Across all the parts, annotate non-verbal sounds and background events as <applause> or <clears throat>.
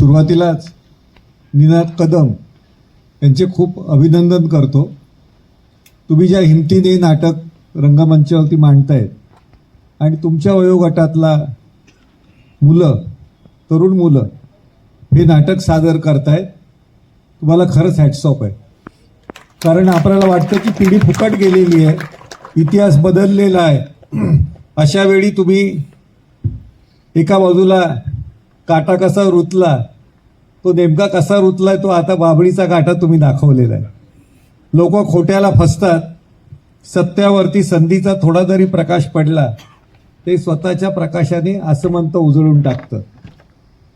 सुरुवातीलाच निनाद कदम यांचे खूप अभिनंदन करतो. तुम्ही ज्या हिमतीने नाटक रंगमंचावरती मांडतायत आणि तुमच्या वयोगटातला मुलं तरुण मुलं हे नाटक सादर करतायत तुम्हाला खरंच हॅटसॉप आहे. कारण आपल्याला वाटतं की पिढी फुकट गेलेली आहे इतिहास बदललेला आहे. <clears throat> अशा वेळी तुम्ही एका बाजूला काटा कसा रुतला तो नेमका कसा रुतलाय तो आता बाबळीचा काटा तुम्ही दाखवलेला आहे. लोक खोट्याला फसतात. सत्यावरती संधीचा थोडा जरी प्रकाश पडला ते स्वतःच्या प्रकाशाने आसमंत उजळून टाकतं.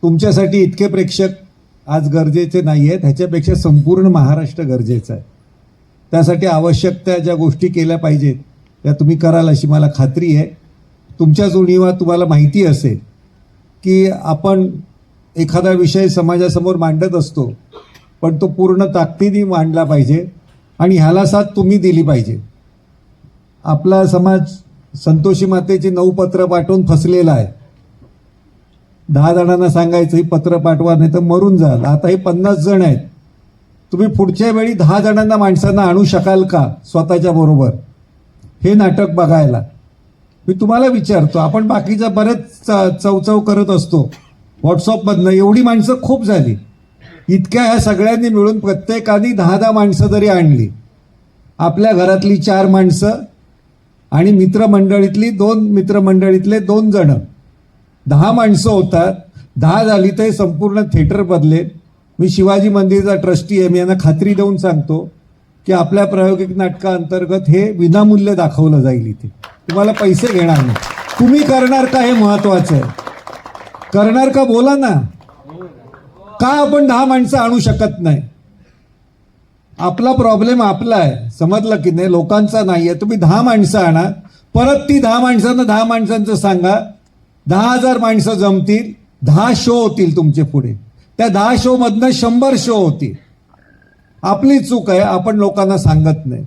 तुमच्यासाठी इतके प्रेक्षक आज गरजेचे नाही आहेत ह्याच्यापेक्षा संपूर्ण महाराष्ट्र गरजेचं आहे. त्यासाठी आवश्यक त्या ज्या गोष्टी केल्या पाहिजेत त्या तुम्ही कराल अशी मला खात्री आहे. तुमच्याच उणीवा तुम्हाला माहिती असेल की आपण एखादा विषय समाजासमोर मांडत असतो पण तो पूर्ण ताकदीने मांडला पाहिजे आणि ह्याला साथ तुम्ही दिली पाहिजे. आपला समाज संतोषी मातेची नऊ पत्र पाठवून फसलेला आहे. दहा जणांना सांगायचं ही पत्र पाठवा नाही तर मरून जाल आता हे पन्नास जण आहेत. तुम्ही पुढच्या वेळी दहा जणांना माणसांना आणू शकाल का स्वतःच्या बरोबर? हे नाटक बघायला. मी तुम्हाला विचारतो आपण बाकीचा बरेच च- चवचव करत असतो. व्हॉट्सअपमधनं एवढी माणसं खूप झाली. इतक्या ह्या सगळ्यांनी मिळून प्रत्येकाने दहा दहा माणसं जरी आणली. आपल्या घरातली चार माणसं आणि मित्रमंडळीतली दोन मित्रमंडळीतले दोन जण. दहा माणसं होतात. दहा झाली तर संपूर्ण थिएटर बदलेल. मी शिवाजी मंदिरचा ट्रस्टी आहे. मी यांना खात्री देऊन सांगतो की आपल्या प्रायोगिक नाटकाअंतर्गत हे विनामूल्य दाखवलं जाईल इथे. तुम्हाला पैसे घेणार नाही. तुम्ही करणार का हे महत्त्वाचं आहे? करणार का बोला ना. का आपण दहा माणसं आणू शकत नाही? आपला प्रॉब्लेम आपला आहे. समजलं की नाही? लोकांचा नाही आहे तुम्ही दहा माणसं आणा. परत ती दहा माणसांना दहा माणसांचं सांगा. दहा हजार माणसं जमतील. दहा शो होतील तुमचे पुढे. त्या दहा शोमधनं शंभर शो होतील. आपली चूक आहे. आपण लोकांना सांगत नाही.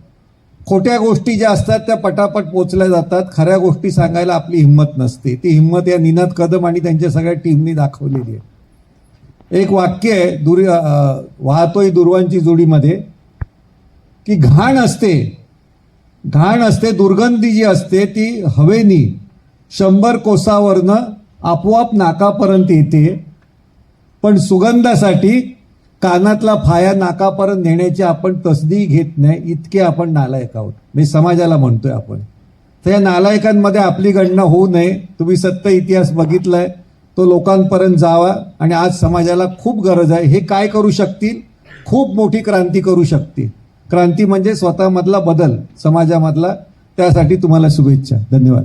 खोट्या गोष्टी ज्या असतात त्या पटापट पोचल्या जातात. खऱ्या गोष्टी सांगायला आपली हिंमत नसते. ती हिंमत या निनाद कदम आणि त्यांच्या सगळ्या टीमनी दाखवलेली आहे. एक वाक्य आहे दुर वाहतोय दुर्वांची जोडीमध्ये की घाण असते घाण असते दुर्गंधी जी असते ती हवेनी शंभर कोसावरनं आपोआप नाकापर्यंत येते. पण सुगंधासाठी कानातला फाया नाकापर्यंत नेण्याची आपण तसदी घेत नाही इतके आपण नालायक आहोत. मी समाजाला म्हणतोय आपण. तर या नालायकांमध्ये आपली गणना होऊ नये. तुम्ही सत्य इतिहास बघितलाय तो लोकांपर्यंत जावा आणि आज समाजाला खूप गरज आहे. हे काय करू शकतील? खूप मोठी क्रांती करू शकतील. क्रांती म्हणजे स्वतःमधला बदल समाजामधला. त्यासाठी तुम्हाला शुभेच्छा. धन्यवाद.